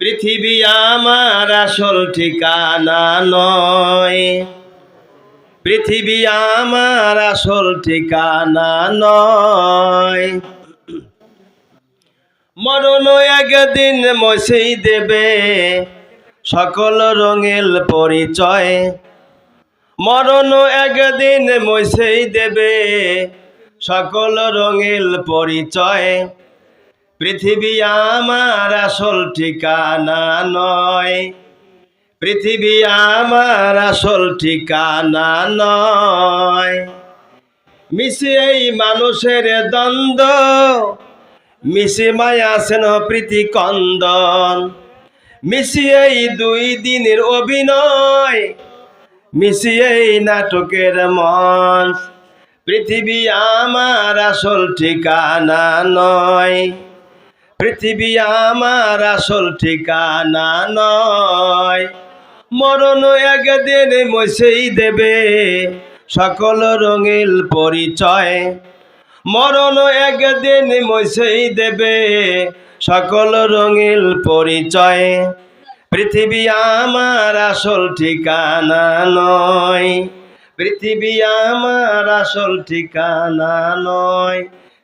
পৃথিবী আমার আসল ঠিকানা নয়। পৃথিবী আমার আসল ঠিকানা নয়। মরণ একদিন মসেই দেবে, সকল রঙের পরিচয়। মরণ একদিন মসেই দেবে, সকল রঙের পরিচয়। পৃথিবী আমার আসল ঠিকানা নয়। পৃথিবী আমার আসল ঠিকানা নয়। মিশে এই মানুষের দ্বন্দ্ব, মিশে মায়া সেন প্রীতি কন্দন। মিশিয়ে এই দুই দিনের অভিনয় মিশিয়ে এই নাটকের মঞ্চ। পৃথিবী আমার আসল ঠিকানা নয়। পৃথিবী আমার আসল ঠিকানা নয়। মরণ একদিন মসেই দেবে সকল রঙিল পরিচয়। মরণ একদিন মসেই দেবে সকল রঙিল পরিচয়। পৃথিবী আমার আসল ঠিকানা নয়। পৃথিবী আমার আসল ঠিকানা নয়।